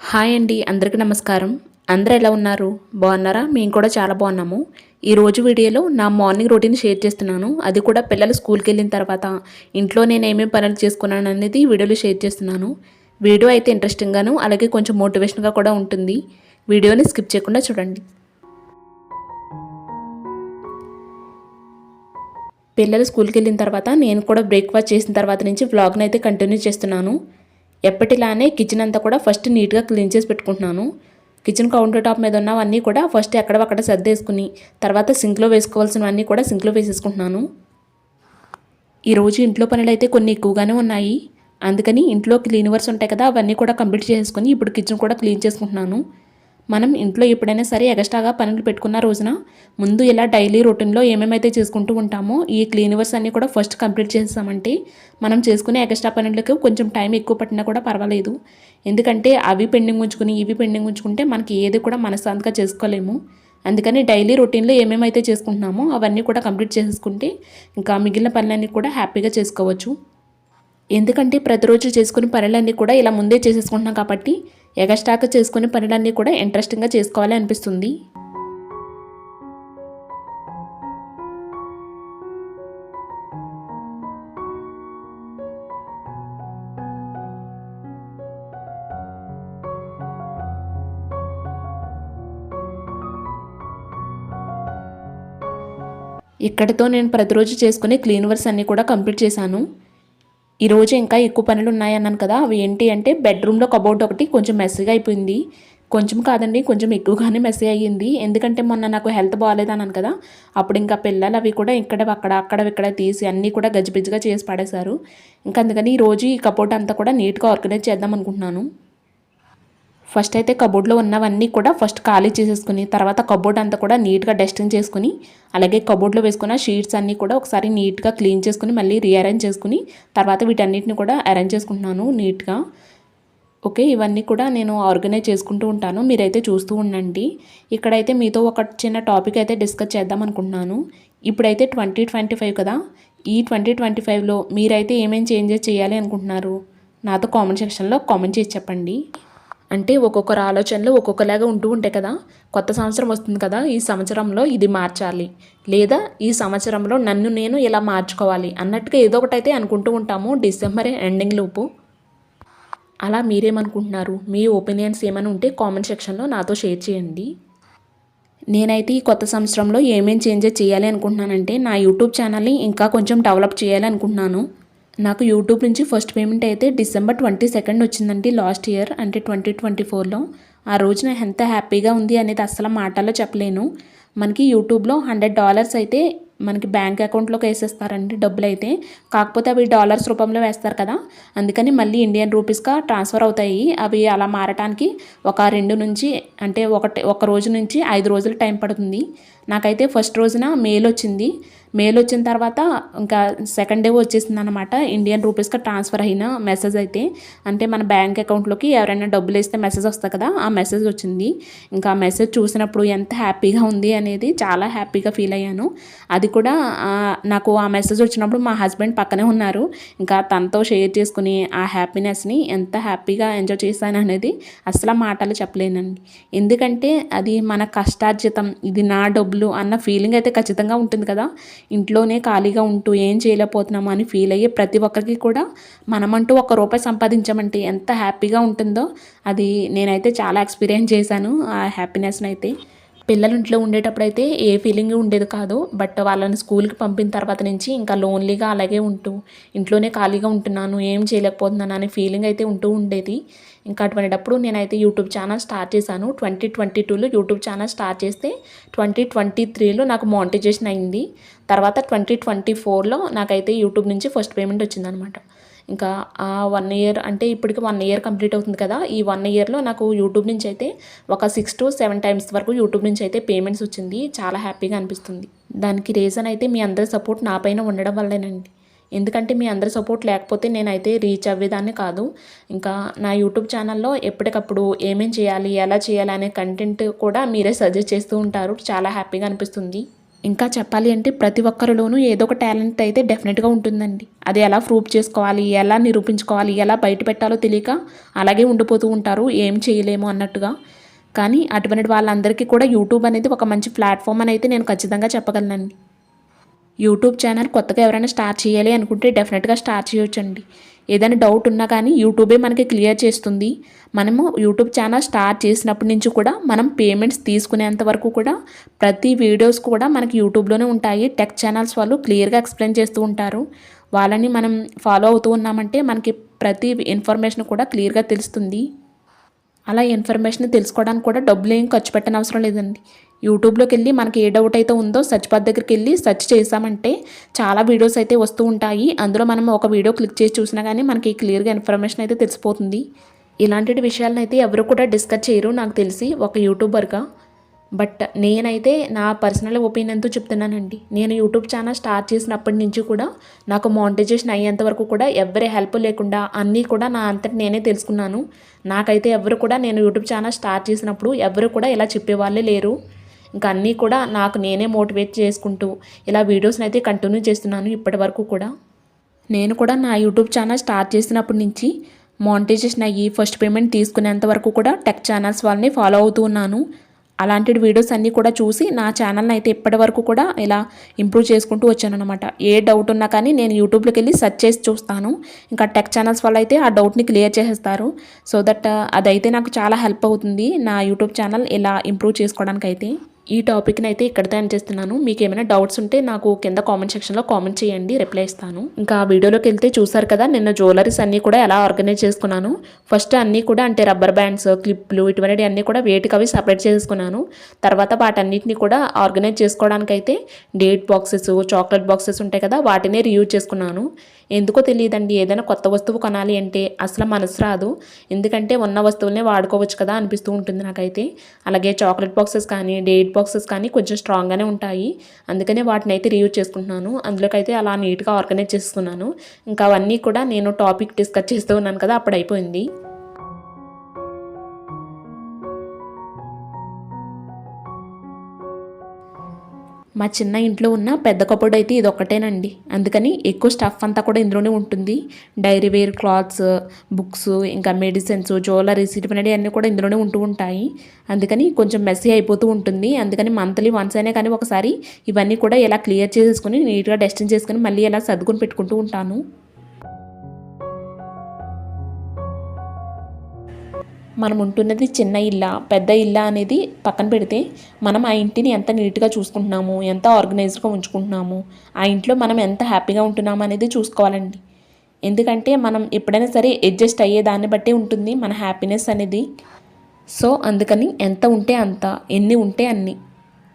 Hi అండి అందరికీ నమస్కారం. అందరూ ఎలా ఉన్నారు? బాగున్నారా? మేము కూడా చాలా బాగున్నాము. ఈరోజు వీడియోలో నా మార్నింగ్ రొటీన్ షేర్ చేస్తున్నాను. అది కూడా పిల్లలు స్కూల్కి వెళ్ళిన తర్వాత. ఇంట్లో నేను ఏమేమి పనులు చేసుకున్నాను అనేది వీడియోలో షేర్ చేస్తున్నాను. వీడియో అయితే ఇంట్రెస్టింగ్గాను అలాగే కొంచెం మోటివేషన్గా కూడా ఉంటుంది. వీడియోని స్కిప్ చేయకుండా చూడండి. పిల్లలు స్కూల్కి వెళ్ళిన తర్వాత నేను కూడా బ్రేక్ఫాస్ట్ చేసిన తర్వాత నుంచి వ్లాగ్ని అయితే కంటిన్యూ చేస్తున్నాను. ఎప్పటిలానే కిచెన్ అంతా కూడా ఫస్ట్ నీట్గా క్లీన్ చేసి పెట్టుకుంటున్నాను. కిచెన్ కౌంటర్ టాప్ మీద ఉన్నవన్నీ కూడా ఫస్ట్ ఎక్కడవక్కడ సర్దేసుకుని తర్వాత సింక్లో వేసుకోవాల్సినవన్నీ కూడా సింక్లో వేసేసుకుంటున్నాను. ఈరోజు ఇంట్లో పనులు అయితే కొన్ని ఎక్కువగానే ఉన్నాయి. అందుకని ఇంట్లో క్లీనర్స్ ఉంటాయి కదా అవన్నీ కూడా కంప్లీట్ చేసుకుని ఇప్పుడు కిచెన్ కూడా క్లీన్ చేసుకుంటున్నాను. మనం ఇంట్లో ఎప్పుడైనా సరే ఎక్స్ట్రాగా పనులు పెట్టుకున్న రోజున ముందు ఇలా డైలీ రొటీన్లో ఏమేమైతే చేసుకుంటూ ఉంటామో ఈ క్లీనివర్స్ అన్నీ కూడా ఫస్ట్ కంప్లీట్ చేసామంటే మనం చేసుకునే ఎక్స్ట్రా పనులకు కొంచెం టైం ఎక్కువ పట్టినా కూడా పర్వాలేదు. ఎందుకంటే అవి పెండింగ్ ఉంచుకుని ఇవి పెండింగ్ ఉంచుకుంటే మనకి ఏది కూడా మనశ్శాంతిగా చేసుకోలేము. అందుకని డైలీ రొటీన్లో ఏమేమైతే చేసుకుంటున్నామో అవన్నీ కూడా కంప్లీట్ చేసుకుంటే ఇంకా మిగిలిన పనులన్నీ కూడా హ్యాపీగా చేసుకోవచ్చు. ఎందుకంటే ప్రతిరోజు చేసుకునే పనులన్నీ కూడా ఇలా ముందే చేసేసుకుంటున్నాం కాబట్టి ఎగస్టాక్ చేసుకునే పనులన్నీ కూడా ఇంట్రెస్టింగ్గా చేసుకోవాలి అనిపిస్తుంది. ఇక్కడితో నేను ప్రతిరోజు చేసుకునే క్లీన్ వర్క్స్ అన్నీ కూడా కంప్లీట్ చేశాను. ఈరోజు ఇంకా ఎక్కువ పనులు ఉన్నాయన్నాను కదా అవి ఏంటి అంటే బెడ్రూమ్లో కబోర్డ్ ఒకటి కొంచెం మెస్సీగా అయిపోయింది. కొంచెం కాదండి కొంచెం ఎక్కువగానే మెస్సీ అయ్యింది. ఎందుకంటే మొన్న నాకు హెల్త్ బాగాలేదన్నాను కదా అప్పుడు ఇంకా పిల్లలు అవి కూడా ఇక్కడ అక్కడ అక్కడ ఇక్కడ తీసి అన్నీ కూడా గజిబిజిగా చేసి పడేశారు. ఇంకా అందుకని ఈరోజు ఈ కబోర్డ్ అంతా కూడా నీట్గా ఆర్గనైజ్ చేద్దాం అనుకుంటున్నాను. ఫస్ట్ అయితే కబోర్డ్లో ఉన్నవన్నీ కూడా ఫస్ట్ ఖాళీ చేసేసుకుని తర్వాత కబోర్డ్ అంతా కూడా నీట్గా డస్టింగ్ చేసుకుని అలాగే కబోర్డ్లో వేసుకున్న షీట్స్ అన్నీ కూడా ఒకసారి నీట్గా క్లీన్ చేసుకుని మళ్ళీ రీఅరేంజ్ చేసుకుని తర్వాత వీటన్నిటిని కూడా అరేంజ్ చేసుకుంటున్నాను నీట్గా ఓకే ఇవన్నీ కూడా నేను ఆర్గనైజ్ చేసుకుంటూ ఉంటాను. మీరైతే చూస్తూ ఉండండి. ఇక్కడైతే మీతో ఒక చిన్న టాపిక్ అయితే డిస్కస్ చేద్దాం అనుకుంటున్నాను. ఇప్పుడైతే ట్వంటీ ట్వంటీ ఫైవ్ కదా. ఈ ట్వంటీ ట్వంటీ ఫైవ్లో మీరైతే ఏమేమి చేంజెస్ చేయాలి అనుకుంటున్నారు? నాతో కామెంట్ సెక్షన్లో కామెంట్ చేసి చెప్పండి. అంటే ఒక్కొక్కరు ఆలోచనలు ఒక్కొక్కలాగా ఉంటూ ఉంటాయి కదా. కొత్త సంవత్సరం వస్తుంది కదా ఈ సంవత్సరంలో ఇది మార్చాలి. లేదా ఈ సంవత్సరంలో నన్ను నేను ఇలా మార్చుకోవాలి అన్నట్టుగా ఏదో ఒకటి అయితే అనుకుంటూ ఉంటాము డిసెంబర్ ఎండింగ్ లోపు. అలా మీరేమనుకుంటున్నారు? మీ ఒపీనియన్స్ ఏమైనా ఉంటే కామెంట్ సెక్షన్లో నాతో షేర్ చేయండి. నేనైతే ఈ కొత్త సంవత్సరంలో ఏమేం చేంజెస్ చేయాలి అనుకుంటున్నానంటే నా యూట్యూబ్ ఛానల్ని ఇంకా కొంచెం డెవలప్ చేయాలి అనుకుంటున్నాను. నాకు యూట్యూబ్ నుంచి ఫస్ట్ పేమెంట్ అయితే డిసెంబర్ ట్వంటీ సెకండ్ వచ్చిందండి లాస్ట్ ఇయర్ అంటే ట్వంటీ ట్వంటీ ఫోర్లో ఆ రోజున ఎంత హ్యాపీగా ఉంది అనేది అసలు మాటల్లో చెప్పలేను. మనకి యూట్యూబ్లో హండ్రెడ్ డాలర్స్ అయితే మనకి బ్యాంక్ అకౌంట్లోకి వేసేస్తారండి డబ్బులు అయితే. కాకపోతే అవి డాలర్స్ రూపంలో వేస్తారు కదా. అందుకని మళ్ళీ ఇండియన్ రూపీస్గా ట్రాన్స్ఫర్ అవుతాయి. అవి అలా మారటానికి ఒక రెండు నుంచి అంటే ఒకటి ఒక రోజు నుంచి ఐదు రోజులు టైం పడుతుంది. నాకైతే ఫస్ట్ రోజున మెయిల్ వచ్చింది. మెయిల్ వచ్చిన తర్వాత ఇంకా సెకండ్ డే వచ్చేసింది అనమాట ఇండియన్ రూపీస్గా ట్రాన్స్ఫర్ అయిన మెసేజ్ అయితే అంటే మన బ్యాంక్ అకౌంట్లోకి ఎవరైనా డబ్బులు వేస్తే మెసేజ్ వస్తుంది కదా ఆ మెసేజ్ వచ్చింది. ఇంకా ఆ మెసేజ్ చూసినప్పుడు ఎంత హ్యాపీగా ఉంది అనేది చాలా హ్యాపీగా ఫీల్ అయ్యాను. అది కూడా నాకు ఆ మెసేజ్ వచ్చినప్పుడు మా హస్బెండ్ పక్కనే ఉన్నారు. ఇంకా తనతో షేర్ చేసుకుని ఆ హ్యాపీనెస్ని ఎంత హ్యాపీగా ఎంజాయ్ చేశాను అనేది అసలు మాటలు చెప్పలేనండి. ఎందుకంటే అది మన కష్టార్జితం ఇది నా డబ్బులు అన్న ఫీలింగ్ అయితే ఖచ్చితంగా ఉంటుంది కదా. ఇంట్లోనే ఖాళీగా ఉంటూ ఏం చేయలేకపోతున్నాము అని ఫీల్ అయ్యే ప్రతి ఒక్కరికి కూడా మనమంటూ ఒక రూపాయి సంపాదించామంటే ఎంత హ్యాపీగా ఉంటుందో అది నేనైతే చాలా ఎక్స్పీరియన్స్ చేశాను ఆ హ్యాపీనెస్ని అయితే పిల్లలు ఇంట్లో ఉండేటప్పుడు అయితే ఏ ఫీలింగ్ ఉండేది కాదు బట్ వాళ్ళని స్కూల్కి పంపిన తర్వాత నుంచి ఇంకా లోన్లీగా అలాగే ఉంటూ ఇంట్లోనే ఖాళీగా ఉంటున్నాను ఏం చేయలేకపోతున్నాను అనే ఫీలింగ్ అయితే ఉంటూ ఉండేది. ఇంకా అటువంటిటప్పుడు నేనైతే యూట్యూబ్ ఛానల్ స్టార్ట్ చేశాను. ట్వంటీ ట్వంటీ టూలో యూట్యూబ్ ఛానల్ స్టార్ట్ చేస్తే ట్వంటీ ట్వంటీ త్రీలో నాకు మానిటైజేషన్ అయింది. తర్వాత ట్వంటీ ట్వంటీ ఫోర్లో నాకైతే యూట్యూబ్ నుంచి ఫస్ట్ పేమెంట్ వచ్చిందనమాట ఇంకా ఆ వన్ ఇయర్ అంటే ఇప్పటికి వన్ ఇయర్ కంప్లీట్ అవుతుంది కదా ఈ వన్ ఇయర్లో నాకు యూట్యూబ్ నుంచి అయితే ఒక సిక్స్ టు సెవెన్ టైమ్స్ వరకు యూట్యూబ్ నుంచి అయితే పేమెంట్స్ వచ్చింది. చాలా హ్యాపీగా అనిపిస్తుంది. దానికి రీజన్ అయితే మీ అందరి సపోర్ట్ నా పైన ఉండడం వల్లేనండి. ఎందుకంటే మీ అందరి సపోర్ట్ లేకపోతే నేనైతే రీచ్ అవ్వేదాన్ని కాదు. ఇంకా నా యూట్యూబ్ ఛానల్లో ఎప్పటికప్పుడు ఏమేం చేయాలి ఎలా చేయాలి అనే కంటెంట్ కూడా మీరే సజెస్ట్ చేస్తూ ఉంటారు. చాలా హ్యాపీగా అనిపిస్తుంది. ఇంకా చెప్పాలి అంటే ప్రతి ఒక్కరిలోనూ ఏదో ఒక టాలెంట్ అయితే డెఫినెట్గా ఉంటుందండి. అది ఎలా ప్రూవ్ చేసుకోవాలి ఎలా నిరూపించుకోవాలి ఎలా బయట పెట్టాలో తెలియక అలాగే ఉండిపోతూ ఉంటారు. ఏం చేయలేము అన్నట్టుగా. కానీ అటువంటి వాళ్ళందరికీ కూడా యూట్యూబ్ అనేది ఒక మంచి ప్లాట్ఫామ్ అని అయితే నేను ఖచ్చితంగా చెప్పగలనండి. యూట్యూబ్ ఛానల్ కొత్తగా ఎవరైనా స్టార్ట్ చేయాలి అనుకుంటే డెఫినెట్గా స్టార్ట్ చేయొచ్చండి. ఏదైనా డౌట్ ఉన్నా కానీ యూట్యూబే మనకి క్లియర్ చేస్తుంది. మనము యూట్యూబ్ ఛానల్ స్టార్ట్ చేసినప్పటి నుంచి కూడా మనం పేమెంట్స్ తీసుకునేంత వరకు కూడా ప్రతి వీడియోస్ కూడా మనకి యూట్యూబ్లోనే ఉంటాయి. టెక్ ఛానల్స్ వాళ్ళు క్లియర్గా ఎక్స్ప్లెయిన్ చేస్తూ ఉంటారు. వాళ్ళని మనం ఫాలో అవుతూ ఉన్నామంటే మనకి ప్రతి ఇన్ఫర్మేషన్ కూడా క్లియర్గా తెలుస్తుంది. అలా ఇన్ఫర్మేషన్ తెలుసుకోవడానికి కూడా డబ్బులు ఏం ఖర్చు పెట్టని అవసరం లేదండి. యూట్యూబ్లోకి వెళ్ళి మనకి ఏ డౌట్ అయితే ఉందో సర్చ్ బార్ దగ్గరికి వెళ్ళి సెర్చ్ చేసామంటే చాలా వీడియోస్ అయితే వస్తూ ఉంటాయి. అందులో మనం ఒక వీడియో క్లిక్ చేసి చూసినా కానీ మనకి క్లియర్గా ఇన్ఫర్మేషన్ అయితే తెలిసిపోతుంది. ఇలాంటి విషయాలను అయితే ఎవరు కూడా డిస్కస్ చేయరు నాకు తెలిసి ఒక యూట్యూబర్గా. బట్ నేనైతే నా పర్సనల్ ఒపీనియన్తో చెప్తున్నానండి. నేను యూట్యూబ్ ఛానల్ స్టార్ట్ చేసినప్పటి నుంచి కూడా నాకు మానిటైజేషన్ అయ్యేంత వరకు కూడా ఎవరి హెల్ప్ లేకుండా అన్నీ కూడా నా అంతటి నేనే తెలుసుకున్నాను. నాకైతే ఎవరు కూడా నేను యూట్యూబ్ ఛానల్ స్టార్ట్ చేసినప్పుడు ఎవరు కూడా ఇలా చెప్పేవాళ్ళే లేరు. ఇంకా అన్నీ కూడా నాకు నేనే మోటివేట్ చేసుకుంటూ ఇలా వీడియోస్ని అయితే కంటిన్యూ చేస్తున్నాను ఇప్పటి వరకు కూడా. నేను కూడా నా యూట్యూబ్ ఛానల్ స్టార్ట్ చేసినప్పటి నుంచి మానిటైజేషన్ అయ్యి ఫస్ట్ పేమెంట్ తీసుకునేంత వరకు కూడా టెక్ ఛానల్స్ వాళ్ళని ఫాలో అవుతూ ఉన్నాను. అలాంటి వీడియోస్ అన్నీ కూడా చూసి నా ఛానల్ని అయితే ఇప్పటి వరకు కూడా ఇలా ఇంప్రూవ్ చేసుకుంటూ వచ్చాను అనమాట ఏ డౌట్ ఉన్నా కానీ నేను యూట్యూబ్లోకి వెళ్ళి సెర్చ్ చేసి చూస్తాను. ఇంకా టెక్ ఛానల్స్ వాళ్ళు అయితే ఆ డౌట్ని క్లియర్ చేసేస్తారు. సో దట్ అదైతే నాకు చాలా హెల్ప్ అవుతుంది నా యూట్యూబ్ ఛానల్ ఇలా ఇంప్రూవ్ చేసుకోవడానికి అయితే ఈ టాపిక్ని అయితే ఇక్కడితో ఎండ్ చేస్తున్నాను. మీకు ఏమైనా డౌట్స్ ఉంటే నాకు కింద కామెంట్ సెక్షన్లో కామెంట్ చేయండి రిప్లై ఇస్తాను. ఇంకా ఆ వీడియోలోకి వెళ్తే చూసారు కదా నిన్న జ్యువెలరీస్ అన్నీ కూడా ఎలా ఆర్గనైజ్ చేసుకున్నాను. ఫస్ట్ అన్నీ కూడా అంటే రబ్బర్ బ్యాండ్స్ క్లిప్లు ఇటువంటి అన్నీ కూడా వేటికి అవి సపరేట్ చేసుకున్నాను. తర్వాత వాటన్నిటిని కూడా ఆర్గనైజ్ చేసుకోవడానికైతే డేట్ బాక్సెస్ చాక్లెట్ బాక్సెస్ ఉంటాయి కదా వాటినే రియూజ్ చేసుకున్నాను. ఎందుకో తెలియదండి. ఏదైనా కొత్త వస్తువు కొనాలి అంటే అసలు మనసు రాదు. ఎందుకంటే ఉన్న వస్తువులనే వాడుకోవచ్చు కదా అనిపిస్తూ ఉంటుంది నాకైతే. అలాగే చాక్లెట్ బాక్సెస్ కానీ డేట్ బాక్సెస్ కానీ కొంచెం స్ట్రాంగ్గానే ఉంటాయి. అందుకనే వాటిని అయితే రీయూజ్ చేసుకుంటున్నాను. అందులోకైతే అలా నీట్గా ఆర్గనైజ్ చేసుకున్నాను ఇంకా అవన్నీ కూడా నేను టాపిక్ డిస్కస్ చేస్తూ ఉన్నాను కదా అప్పుడు అయిపోయింది మా చిన్న ఇంట్లో ఉన్న పెద్ద కబోర్డ్ అయితే ఇది ఒక్కటేనండి. అందుకని ఎక్కువ స్టఫ్ అంతా కూడా ఇందులోనే ఉంటుంది. డైరీ వేర్ క్లాత్స్ బుక్స్ ఇంకా మెడిసిన్స్ జ్యువెలరీస్ ఇటువంటి అన్నీ కూడా ఇందులోనే ఉంటూ ఉంటాయి. అందుకని కొంచెం మెస్సీ అయిపోతూ ఉంటుంది. అందుకని మంత్లీ వన్స్ అయినా కానీ ఒకసారి ఇవన్నీ కూడా ఇలా క్లియర్ చేసేసుకుని నీట్గా డస్టింగ్ చేసుకుని మళ్ళీ ఇలా సర్దుకొని పెట్టుకుంటూ ఉంటాను. మనం ఉంటున్నది చిన్న ఇల్లా పెద్ద ఇల్లా అనేది పక్కన పెడితే మనం ఆ ఇంటిని ఎంత నీట్గా చూసుకుంటున్నాము ఎంత ఆర్గనైజ్డ్గా ఉంచుకుంటున్నాము ఆ ఇంట్లో మనం ఎంత హ్యాపీగా ఉంటున్నాము అనేది చూసుకోవాలండి. ఎందుకంటే మనం ఎప్పుడైనా సరే అడ్జస్ట్ అయ్యే దాన్ని బట్టే ఉంటుంది మన హ్యాపీనెస్ అనేది. సో అందుకని ఎంత ఉంటే అంత ఎన్ని ఉంటే అన్ని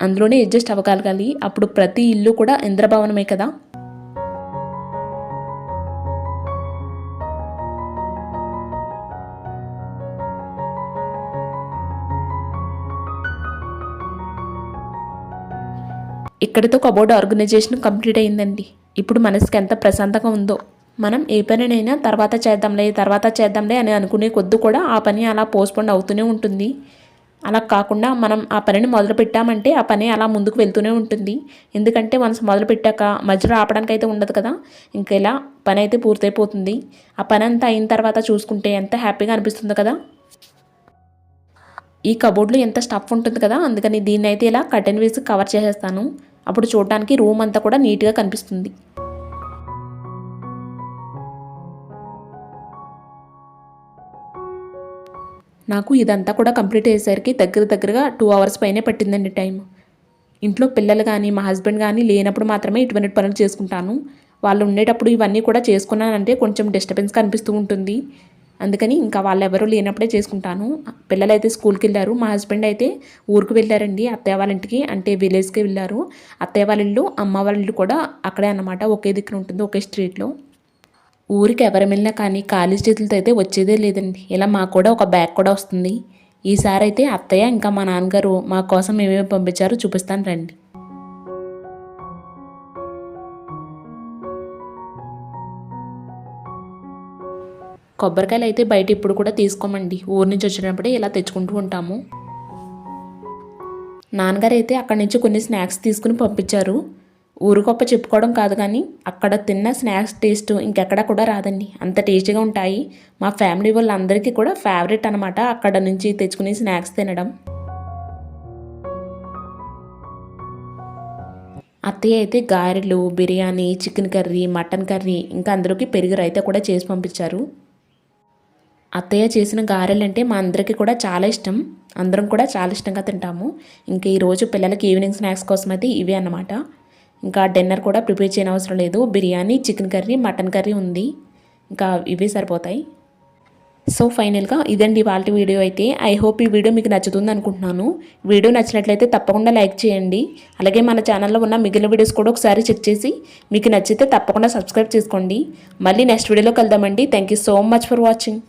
అందులోనే అడ్జస్ట్ అవ్వగలగాలి. అప్పుడు ప్రతి ఇల్లు కూడా ఇంద్రభవనమే కదా. ఇక్కడితో కబోర్డ్ ఆర్గనైజేషన్ కంప్లీట్ అయిందండి. ఇప్పుడు మనసుకి ఎంత ప్రశాంతంగా ఉందో. మనం ఏ పనినైనా తర్వాత చేద్దాంలే తర్వాత చేద్దాంలే అని అనుకునే కొద్ది కూడా ఆ పని అలా పోస్ట్పోండ్ అవుతూనే ఉంటుంది. అలా కాకుండా మనం ఆ పనిని మొదలు పెట్టామంటే ఆ పని అలా ముందుకు వెళ్తూనే ఉంటుంది. ఎందుకంటే మనసు మొదలు పెట్టాక మధ్యలో ఆపడానికి అయితే ఉండదు కదా. ఇంకా ఇలా పని అయితే పూర్తయిపోతుంది. ఆ పని అంతా అయిన తర్వాత చూసుకుంటే ఎంత హ్యాపీగా అనిపిస్తుంది కదా. ఈ కబోర్డ్లో ఎంత స్టఫ్ ఉంటుంది కదా. అందుకని దీన్ని అయితే ఇలా కటెన్ వేసి కవర్ చేసేస్తాను. అప్పుడు చూడటానికి రూమ్ అంతా కూడా నీట్గా కనిపిస్తుంది. నాకు ఇదంతా కూడా కంప్లీట్ అయ్యేసరికి దగ్గర దగ్గరగా టూ అవర్స్ పైనే పట్టిందండి టైం ఇంట్లో పిల్లలు కానీ మా హస్బెండ్ కానీ లేనప్పుడు మాత్రమే ఇటువంటి పనులు చేసుకుంటాను. వాళ్ళు ఉండేటప్పుడు ఇవన్నీ కూడా చేసుకున్నానంటే కొంచెం డిస్టర్బెన్స్ కనిపిస్తూ ఉంటుంది. అందుకని ఇంకా వాళ్ళు ఎవరు లేనప్పుడే చేసుకుంటాను. పిల్లలు అయితే స్కూల్కి వెళ్ళారు మా హస్బెండ్ అయితే ఊరికి వెళ్ళారండి. అత్తయ్య వాళ్ళ ఇంటికి అంటే విలేజ్కి వెళ్ళారు. అత్తయ్య వాళ్ళ ఇల్లు అమ్మ వాళ్ళ ఇల్లు కూడా అక్కడే అన్నమాట. ఒకే దగ్గర ఉంటుంది ఒకే స్ట్రీట్లో. ఊరికి ఎవరు వెళ్ళినా కానీ ఖాళీ చేతులతో అయితే వచ్చేదే లేదండి. ఇలా మాకు కూడా ఒక బ్యాగ్ కూడా వస్తుంది. ఈసారి అయితే అత్తయ్య ఇంకా మా నాన్నగారు మా కోసం ఏమేమి పంపించారో చూపిస్తాను రండి. కొబ్బరికాయలు అయితే బయట ఇప్పుడు కూడా తీసుకోమండి. ఊరి నుంచి వచ్చినప్పుడే ఇలా తెచ్చుకుంటూ ఉంటాము. నాన్నగారు అయితే అక్కడి నుంచి కొన్ని స్నాక్స్ తీసుకుని పంపించారు. ఊరు గొప్ప చెప్పుకోవడం కాదు కానీ అక్కడ తిన్న స్నాక్స్ టేస్ట్ ఇంకెక్కడ కూడా రాదండి. అంత టేస్టీగా ఉంటాయి. మా ఫ్యామిలీ వాళ్ళందరికీ కూడా ఫేవరెట్ అనమాట అక్కడ నుంచి తెచ్చుకునే స్నాక్స్ తినడం. అత్తయ్య అయితే గారెలు biryani chicken curry mutton curry ఇంకా అందరికీ పెరుగు రైతా కూడా చేసి పంపించారు. అత్తయ్య చేసిన గారెలు అంటే మా అందరికీ కూడా చాలా ఇష్టం. అందరం కూడా చాలా ఇష్టంగా తింటాము. ఇంకా ఈరోజు పిల్లలకి ఈవినింగ్ స్నాక్స్ కోసం అయితే ఇవే అన్నమాట. ఇంకా డిన్నర్ కూడా ప్రిపేర్ చేయని అవసరం లేదు. Biryani chicken curry mutton curry ఉంది. ఇంకా ఇవే సరిపోతాయి. సో ఫైనల్గా ఇదండి వాళ్ళ వీడియో అయితే. ఐ హోప్ ఈ వీడియో మీకు నచ్చుతుంది అనుకుంటున్నాను. వీడియో నచ్చినట్లయితే తప్పకుండా లైక్ చేయండి. అలాగే మన ఛానల్లో ఉన్న మిగిలిన వీడియోస్ కూడా ఒకసారి చెక్ చేసి మీకు నచ్చితే తప్పకుండా సబ్స్క్రైబ్ చేసుకోండి. మళ్ళీ నెక్స్ట్ వీడియోలో కలుద్దామండి. Thank you so much for watching.